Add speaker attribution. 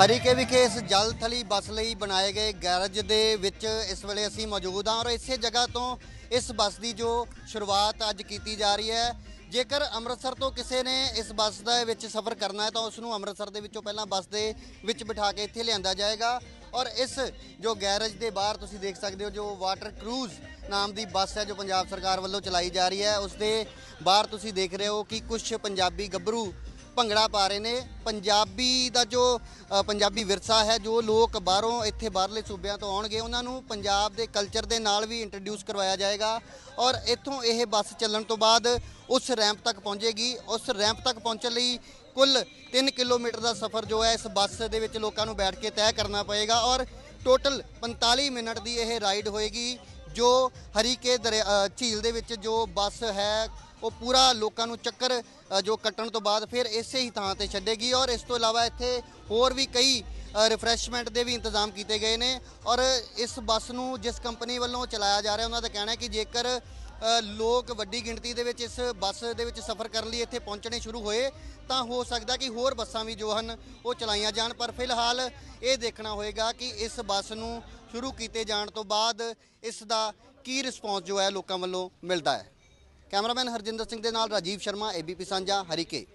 Speaker 1: ਹਰੀਕੇ ਵਿਖੇ ਇਸ ਜਲ ਥਲੀ ਬੱਸ ਲਈ ਬਣਾਏ ਗਏ ਗੈਰਜ ਦੇ ਵਿੱਚ ਇਸ ਵੇਲੇ ਅਸੀਂ ਮੌਜੂਦ ਹਾਂ ਔਰ ਇਸੇ ਜਗ੍ਹਾ ਤੋਂ ਇਸ ਬੱਸ ਦੀ ਜੋ ਸ਼ੁਰੂਆਤ ਅੱਜ ਕੀਤੀ ਜਾ ਰਹੀ ਹੈ, ਜੇਕਰ ਅੰਮ੍ਰਿਤਸਰ ਤੋਂ ਕਿਸੇ ਨੇ ਇਸ ਬੱਸ ਦੇ ਵਿੱਚ ਸਫ਼ਰ ਕਰਨਾ ਹੈ ਤਾਂ ਉਸ ਨੂੰ ਅੰਮ੍ਰਿਤਸਰ ਦੇ ਵਿੱਚੋਂ ਪਹਿਲਾਂ ਬੱਸ ਦੇ ਵਿੱਚ ਬਿਠਾ ਕੇ ਇੱਥੇ ਲਿਆਂਦਾ ਜਾਏਗਾ। ਔਰ ਇਸ ਜੋ ਗੈਰੇਜ ਦੇ ਬਾਹਰ ਤੁਸੀਂ ਦੇਖ ਸਕਦੇ ਹੋ ਜੋ ਵਾਟਰ ਕਰੂਜ਼ ਨਾਮ ਦੀ ਬੱਸ ਹੈ ਜੋ ਪੰਜਾਬ ਸਰਕਾਰ ਵੱਲੋਂ ਚਲਾਈ ਜਾ ਰਹੀ ਹੈ, ਉਸ ਦੇ ਬਾਹਰ ਤੁਸੀਂ ਦੇਖ ਰਹੇ ਹੋ ਕਿ ਕੁਝ ਪੰਜਾਬੀ ਗੱਭਰੂ ਭੰਗੜਾ ਪਾ ਰਹੇ ਨੇ। ਪੰਜਾਬੀ ਦਾ ਜੋ ਪੰਜਾਬੀ ਵਿਰਸਾ ਹੈ, ਜੋ ਲੋਕ ਬਾਹਰੋਂ ਇੱਥੇ ਬਾਹਰਲੇ ਸੂਬਿਆਂ ਤੋਂ ਆਉਣਗੇ, ਉਹਨਾਂ ਨੂੰ ਪੰਜਾਬ ਦੇ ਕਲਚਰ ਦੇ ਨਾਲ ਵੀ ਇੰਟਰੋਡਿਊਸ ਕਰਵਾਇਆ ਜਾਏਗਾ। ਔਰ ਇੱਥੋਂ ਇਹ ਬੱਸ ਚੱਲਣ ਤੋਂ ਬਾਅਦ ਉਸ ਰੈਂਪ ਤੱਕ ਪਹੁੰਚੇਗੀ। ਉਸ ਰੈਂਪ ਤੱਕ ਪਹੁੰਚਣ ਲਈ ਕੁੱਲ 3 ਕਿਲੋਮੀਟਰ ਦਾ ਸਫ਼ਰ ਜੋ ਹੈ, ਇਸ ਬੱਸ ਦੇ ਵਿੱਚ ਲੋਕਾਂ ਨੂੰ ਬੈਠ ਕੇ ਤੈਅ ਕਰਨਾ ਪਏਗਾ। ਔਰ ਟੋਟਲ 45 ਮਿੰਟ ਦੀ ਇਹ ਰਾਈਡ ਹੋਏਗੀ। ਜੋ ਹਰੀਕੇ ਦਰਿਆ ਝੀਲ ਦੇ ਵਿੱਚ ਜੋ ਬੱਸ ਹੈ, ਉਹ ਪੂਰਾ ਲੋਕਾਂ ਨੂੰ ਚੱਕਰ ਜੋ ਕੱਟਣ ਤੋਂ ਬਾਅਦ ਫਿਰ ਇਸੇ ਹੀ ਥਾਂ ਤੇ ਛੱਡੇਗੀ ਔਰ ਇਸ ਤੋਂ ਇਲਾਵਾ ਇੱਥੇ ਹੋਰ ਵੀ ਕਈ ਰਿਫਰੈਸ਼ਮੈਂਟ ਦੇ ਵੀ ਇੰਤਜ਼ਾਮ ਕੀਤੇ ਗਏ ਨੇ ਔਰ ਇਸ ਬੱਸ ਨੂੰ ਜਿਸ ਕੰਪਨੀ ਵੱਲੋਂ ਚਲਾਇਆ ਜਾ ਰਿਹਾ, ਉਹਨਾਂ ਦਾ ਕਹਿਣਾ ਹੈ ਕਿ ਜੇਕਰ ਲੋਕ ਵੱਡੀ ਗਿਣਤੀ ਦੇ ਵਿੱਚ ਇਸ ਬੱਸ ਦੇ ਵਿੱਚ ਸਫ਼ਰ ਕਰਨ ਲਈ ਇੱਥੇ ਪਹੁੰਚਣੇ ਸ਼ੁਰੂ ਹੋਏ, ਤਾਂ ਹੋ ਸਕਦਾ ਕਿ ਹੋਰ ਬੱਸਾਂ ਵੀ ਜੋ ਹਨ, ਉਹ ਚਲਾਈਆਂ ਜਾਣ। ਪਰ ਫਿਲਹਾਲ ਇਹ ਦੇਖਣਾ ਹੋਏਗਾ ਕਿ ਇਸ ਬੱਸ ਨੂੰ ਸ਼ੁਰੂ ਕੀਤੇ ਜਾਣ ਤੋਂ ਬਾਅਦ ਇਸ ਦਾ ਕੀ ਰਿਸਪੌਂਸ ਜੋ ਹੈ ਲੋਕਾਂ ਵੱਲੋਂ ਮਿਲਦਾ ਹੈ। ਕੈਮਰਾਮੈਨ ਹਰਜਿੰਦਰ ਸਿੰਘ ਦੇ ਨਾਲ ਰਾਜੀਵ ਸ਼ਰਮਾ ਏਬੀਪੀ ਸਾਂਝਾ, ਹਰੀਕੇ।